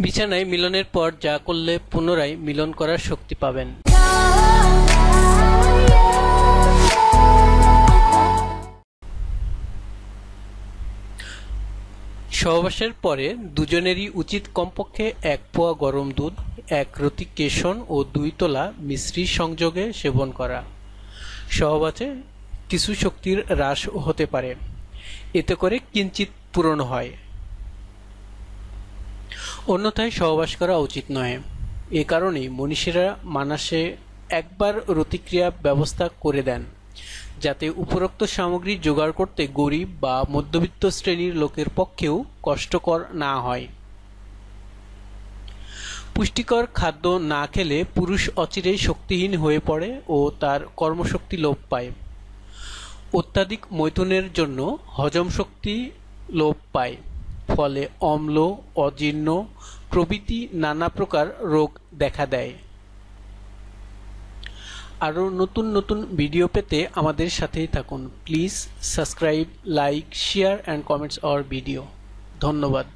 বিছানায় মিলনের পর যা করলে পুনরায় মিলন করার শক্তি পাবেন। সহবাসের পরে দুজনেরই উচিত কমপক্ষে এক পোয়া গরম দুধ, এক রতি কেশন ও দুই তোলা মিশ্রি সংযোগে সেবন করা। সহবাসে কিছু শক্তির হ্রাস হতে পারে। এতে করে কিঞ্চিত পূরণ হয়। অন্যথায় সহবাস করা উচিত নয়। এ কারণেই মনীষীরা মানাসে একবার রতিক্রিয়া ব্যবস্থা করে দেন, যাতে উপরোক্ত সামগ্রী জোগাড় করতে গরিব বা মধ্যবিত্ত শ্রেণির লোকের পক্ষেও কষ্টকর না হয়। পুষ্টিকর খাদ্য না খেলে পুরুষ অচিরেই শক্তিহীন হয়ে পড়ে ও তার কর্মশক্তি লোপ পায়। অত্যাধিক মৈথুনের জন্য হজম শক্তি লোপ পায়। ফলে অম্ল, অজীর্ণ প্রভৃতি নানা প্রকার রোগ দেখা দেয়। আরও নতুন নতুন ভিডিও পেতে আমাদের সাথেই থাকুন। Please subscribe, like, share, and comments our video. ধন্যবাদ।